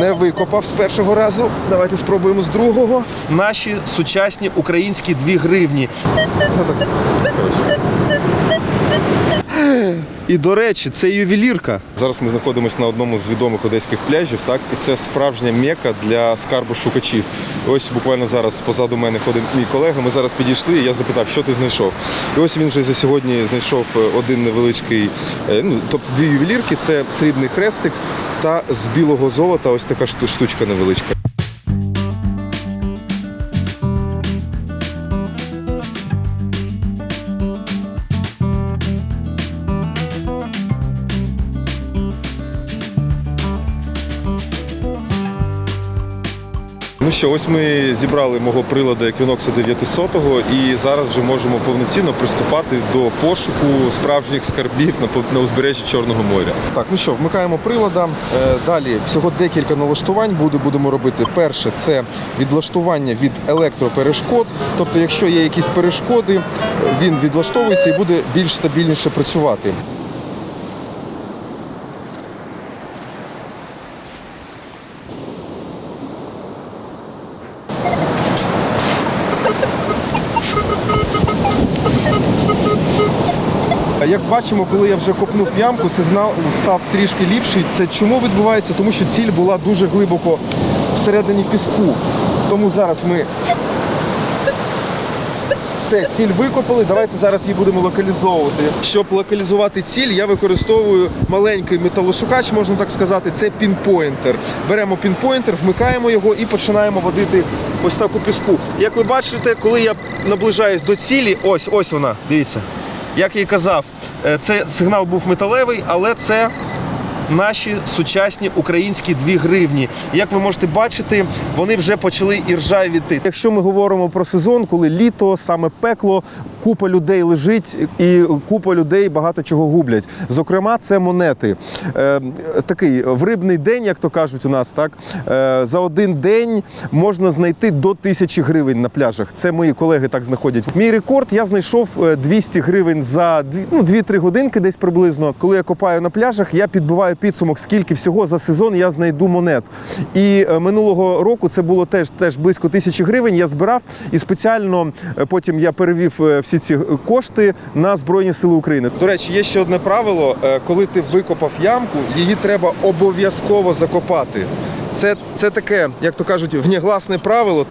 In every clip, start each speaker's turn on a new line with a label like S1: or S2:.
S1: Не викопав з першого разу. Давайте спробуємо з другого. Наші сучасні українські 2 гривні. І до речі, це ювелірка. Зараз ми знаходимося на одному з відомих одеських пляжів, так і це справжня мека для скарбу шукачів. Ось буквально зараз позаду мене ходить мій колега. Ми зараз підійшли, і я запитав, що ти знайшов. І ось він вже за сьогодні знайшов е, один невеличкий, е, ну тобто дві ювелірки. Це срібний хрестик та з білого золота. Ось така штучка невеличка. Ну що, ось ми зібрали мого приладу Equinox 900 і зараз вже можемо повноцінно приступати до пошуку справжніх скарбів на, на узбережжі Чорного моря. Так, ну що, вмикаємо прилада. Е, Далі всього декілька налаштувань буде, будемо робити. Перше це відлаштування від електроперешкод. Тобто, якщо є якісь перешкоди, він відлаштовується і буде більш стабільніше працювати. Як бачимо, коли я вже копнув ямку, сигнал став трішки ліпший. Це чому відбувається? Тому що ціль була дуже глибоко всередині піску. Тому зараз ми все, ціль викопали. Давайте зараз її будемо локалізовувати. Щоб локалізувати ціль, я використовую маленький металошукач, можна так сказати. Це пінпойнтер. Беремо пінпойнтер, вмикаємо його і починаємо водити ось так у піску. Як ви бачите, коли я наближаюсь до цілі, ось ось вона, дивіться. Як я і казав, е, це сигнал був металевий, але це наші сучасні українські 2 гривні. Як ви можете бачити, вони вже почали і ржавіти. Якщо ми говоримо про сезон, коли літо, саме пекло, купа людей лежить і купа людей багато чого гублять. Зокрема, це монети. Е, такий в рибний день, як то кажуть у нас, так е, за один день можна знайти до тисячі гривень на пляжах. Це мої колеги так знаходять. Мій рекорд я знайшов е, 200 гривень за ну, 2-3 годинки, десь приблизно. Коли я копаю на пляжах, я підбиваю підсумок, скільки всього за сезон я знайду монет. І е, минулого року це було теж теж близько тисячі гривень. Я збирав і спеціально е, потім я перевів е, всі ці кошти на Збройні Сили України. До речі, є ще одне правило: коли ти викопав ямку, її треба обов'язково закопати. Це, це таке, як то кажуть, внегласне правило.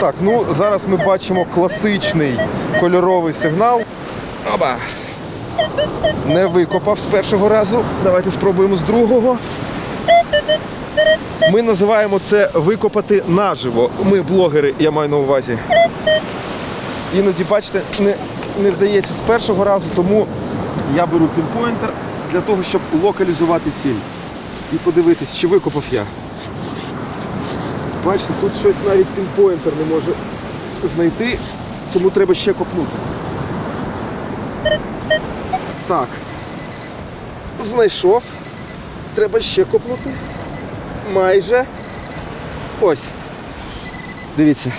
S1: Так, ну зараз ми бачимо класичний кольоровий сигнал. Оба. Не викопав з першого разу. Давайте спробуємо з другого. Ми називаємо це викопати наживо. Ми блогери, я маю на увазі. Іноді, бачите, не, не вдається з першого разу, тому я беру пінпойнтер для того, щоб локалізувати ціль. І подивитись, чи викопав я. Бачите, тут щось навіть пінпойнтер не може знайти, тому треба ще копнути. Так. Знайшов. Треба ще копнути. Майже. Ось. Дивіться.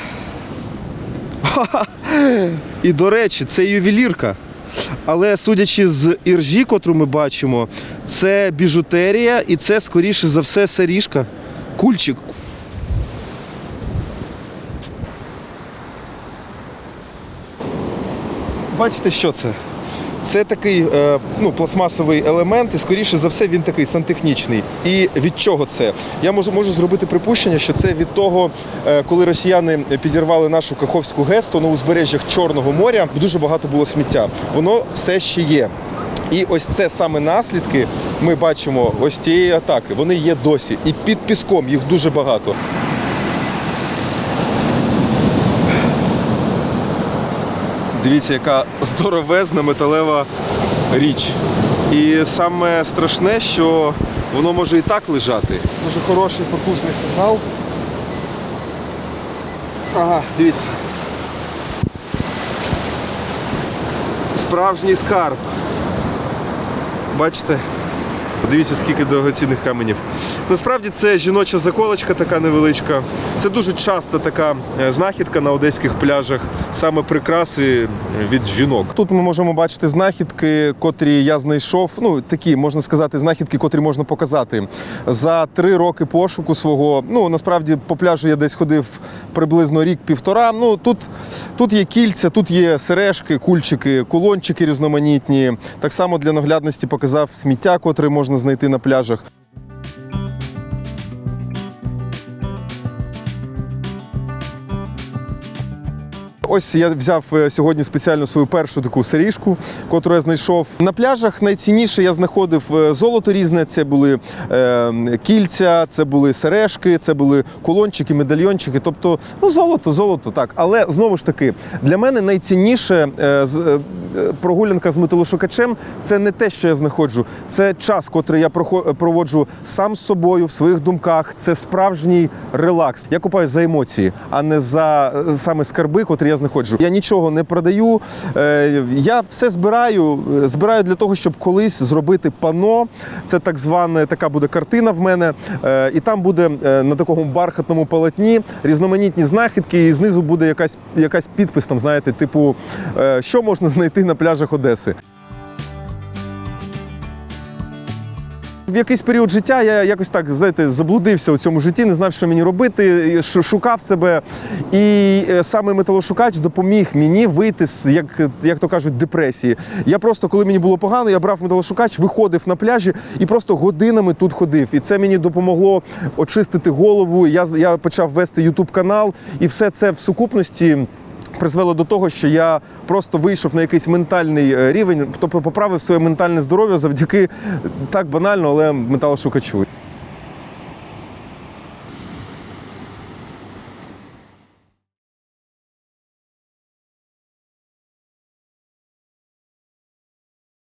S1: І до речі, це ювелірка. Але судячи з іржі, котру ми бачимо, це біжутерія і це, скоріше за все, саріжка. Кульчик. Бачите, що це? Це такий е, ну, пластмасовий елемент, і скоріше за все він такий сантехнічний. І від чого це? Я можу, можу зробити припущення, що це від того, е, коли росіяни підірвали нашу Каховську ГЕС, то на узбережжях Чорного моря дуже багато було сміття. Воно все ще є. І ось це саме наслідки ми бачимо ось цієї атаки. Вони є досі. І під піском їх дуже багато. Дивіться, яка здоровезна металева річ. І саме страшне, що воно може і так лежати. Дуже хороший потужний сигнал. Ага, дивіться. Справжній скарб. Бачите? Подивіться, скільки дорогоцінних каменів. Насправді це жіноча заколочка така невеличка. Це дуже часто така е, знахідка на одеських пляжах, саме прикраси від жінок. Тут ми можемо бачити знахідки, котрі я знайшов. Ну такі можна сказати, знахідки, котрі можна показати. За три роки пошуку свого. Ну насправді по пляжу я десь ходив приблизно рік-півтора. Ну тут, тут є кільця, тут є сережки, кульчики, кулончики різноманітні. Так само для наглядності показав сміття, котре можна знайти на пляжах. Ось я взяв е, сьогодні спеціально свою першу таку сережку, котру я знайшов. На пляжах найцінніше я знаходив е, золото різне. Це були е, кільця, це були сережки, це були кулончики, медальйончики. Тобто, ну золото, золото, так. Але знову ж таки, для мене найцінніше прогулянка з металошукачем це не те, що я знаходжу, це час, котрий я проводжу сам з собою в своїх думках. Це справжній релакс. Я купаю за емоції, а не за саме скарби, котрі я знаходжу. Я нічого не продаю. Е, Я все збираю. Збираю для того, щоб колись зробити пано. Це так звана така буде картина в мене. Е, І там буде е, на такому бархатному полотні різноманітні знахідки, і знизу буде якась, якась підпис, там, знаєте, типу, що можна знайти на пляжах Одеси. В якийсь період життя я якось так знаєте, заблудився у цьому житті, не знав, що мені робити, шукав себе. І е, саме металошукач допоміг мені вийти з як, як то кажуть, депресії. Я просто, коли мені було погано, я брав металошукач, виходив на пляжі і просто годинами тут ходив. І це мені допомогло очистити голову. Я, я почав вести ютуб канал, і все це в сукупності. Призвело до того, що я просто вийшов на якийсь ментальний е, рівень, тобто поправив своє ментальне здоров'я завдяки так банально, але металошукачу.